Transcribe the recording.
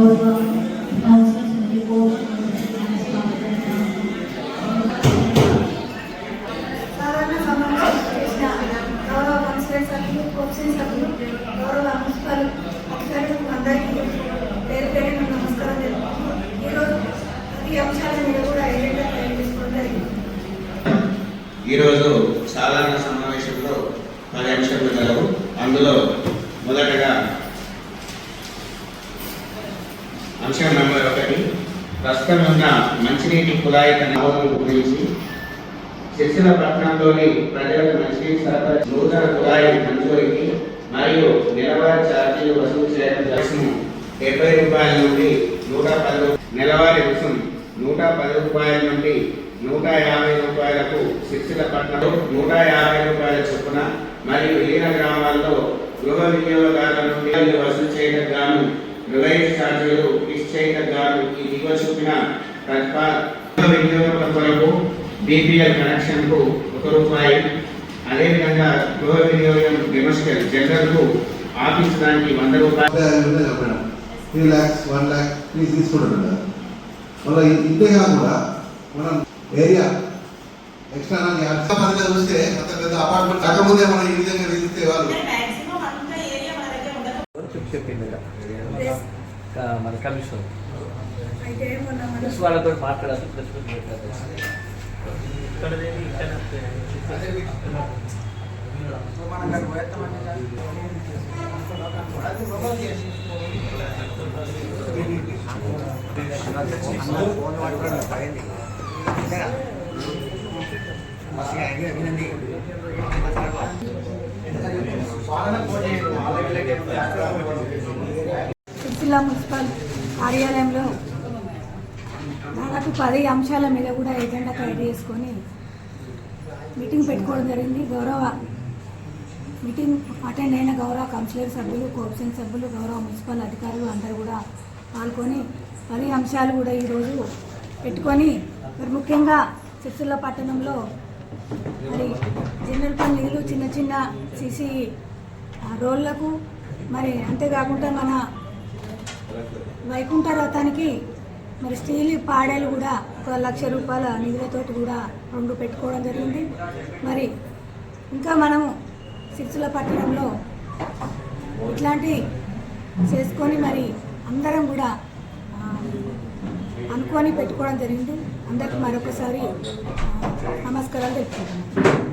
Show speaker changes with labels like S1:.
S1: ఈరోజు మీద కూడా
S2: ఈరోజు సాధారణ సమావేశంలో పది అంశాలు కలవు అందులో మొదటగా అంశం నెంబర్ ఒకటి. ప్రస్తుతం ఉన్న మంచినీటి కుళాయి కనవడం గురించి శిక్షణ పట్టణంలోని ప్రజలకు మంచినీటి సరఫరా నూతన కుళాయి మంజూరికి మరియు నెలవారీ ఛార్జీలు వసూలు చేయడం రుసుము డెబ్బై రూపాయల నుండి నూట పది నెలవారీ రుసుము నూట పది రూపాయల నుండి నూట యాభై రూపాయలకు శిక్షణ పట్టణంలో నూట యాభై రూపాయల చొప్పున మరియు విలీన గ్రామాల్లో గృహ వినియోగదారుల నుండి వసూలు చేయడం గాను రివైజ్ ఛార్జీలు నిశ్చయిత ఈ దిగువ చూపిన గృహ వినియోగం కొరకు బీపీఎల్ కనెక్షన్కు ఒక రూపాయి. అదేవిధంగా గృహ వినియోగం డొమెస్టిక్ జనరల్కు ఆఫీస్ దానికి వంద రూపాయలు
S3: three lakhs one lakh please తీసుకుంటుంటారు మళ్ళీ ఇంతే కాకుండా మనం ఏరియా ఎక్స్ట్రా చూస్తే అంత పెద్ద అపార్ట్మెంట్ కాకముందే మనం ఈ విధంగా విధిస్తే వాళ్ళు
S4: చెప్పింది కదా మన కమిషన్
S1: అయితే మొన్న మన
S4: ప్లస్ వాళ్ళతో మాట్లాడాలి ప్లస్ పెట్టాలి
S1: సిరిసిల్ల మున్సిపల్ కార్యాలయంలో దాదాపు పది అంశాల మీద కూడా ఎజెండా తయారు చేసుకొని మీటింగ్ పెట్టుకోవడం జరిగింది. గౌరవ మీటింగ్ అటెండ్ అయిన గౌరవ కౌన్సిలర్ సభ్యులు కోప్సింగ్ సభ్యులు గౌరవ మున్సిపల్ అధికారులు అందరూ కూడా పాల్గొని పది అంశాలు కూడా ఈరోజు పెట్టుకొని మరి ముఖ్యంగా సిరిసిల్ల పట్టణంలో మరి జనరల్ ఫండ్ నిధులు చిన్న చిన్న సిసి ఆ రోళ్ళకు మరి అంతేకాకుండా మన వైకుంఠ రథానికి మరి స్టీల్ పాడేలు కూడా ఒక లక్ష రూపాయల నిధులతో కూడా రెండు పెట్టుకోవడం జరిగింది. మరి ఇంకా మనము సిరిసిల్ల పట్టణంలో ఇట్లాంటి చేసుకొని మరి అందరం కూడా అనుకొని పెట్టుకోవడం జరిగింది. అందరికి మరొకసారి నమస్కారాలు తెలుపుకుంటున్నాను